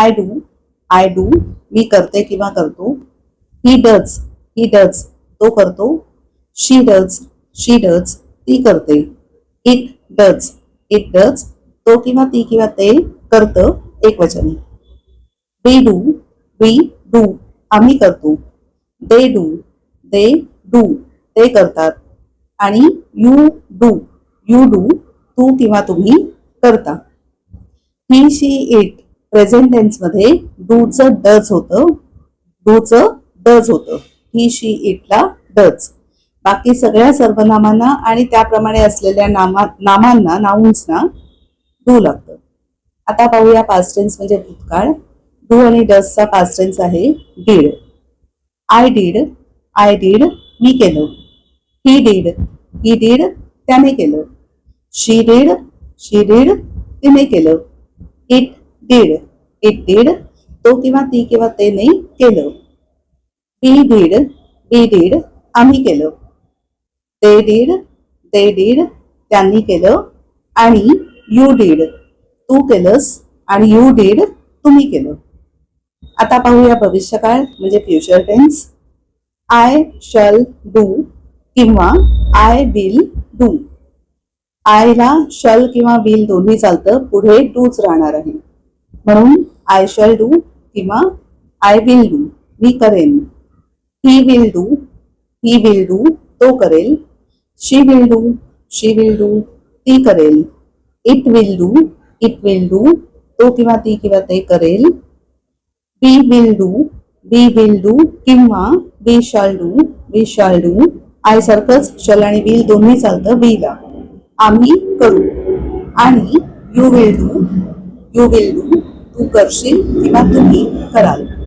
I do I do मी करते किंवा करतो. ही डज ही डज तो करतो. शी डज शी डज ती करते. इट डज इट डज तो किंवा ती किंवा ते करतं एक वचन वी डू वी डू आम्ही करतो. दे डू दे डू ते करतात. आणि यू डू यू डू तू किंवा तुम्ही करता. ही शी इट प्रेझेंट टेन्समध्ये डूचं डज होतं. डूचं डज होतं. ही शी इटला डज बाकी सगळ्या सर्वनामांना आणि त्याप्रमाणे असलेल्या नामा नामांना नाउन्सना डू लागतं. आता पाहूया पास्ट टेन्स म्हणजे भूतकाळ. डू आणि डजचा पास्ट टेन्स आहे did I did I did मी केलं. ही डीड ही डीड त्याने केलं. शी डीड शी डीड तिने केलं. इट दीड. इट दीड तो किंवा ती किंवा ते नाही केलं. ती दीड वी दीड आम्ही केलं. ते दीड ते दीड त्यांनी केलं. आणि यू डीड तू केलंस. आणि यू डीड तुम्ही केलं. आता पाहूया भविष्यकाळ म्हणजे future tense I shall do किंवा आय विल डू आयला शल किंवा विल दोन्ही चालतं. पुढे डूच राहणार आहे. म्हणून आय शॅल डू किंवा आय विल डू मी करेन. He will do he will do तो करेल. She will do she will do ती करेल. It will do it will do तो किंवा ती किंवा ते करेल. We will do we will do किंवा we shall do we shall do I सारखंच शल आणि विल दोन्ही चालतं वीला आम्ही करू. आणि you will do you will do तू करशील किंवा तुम्ही कराल.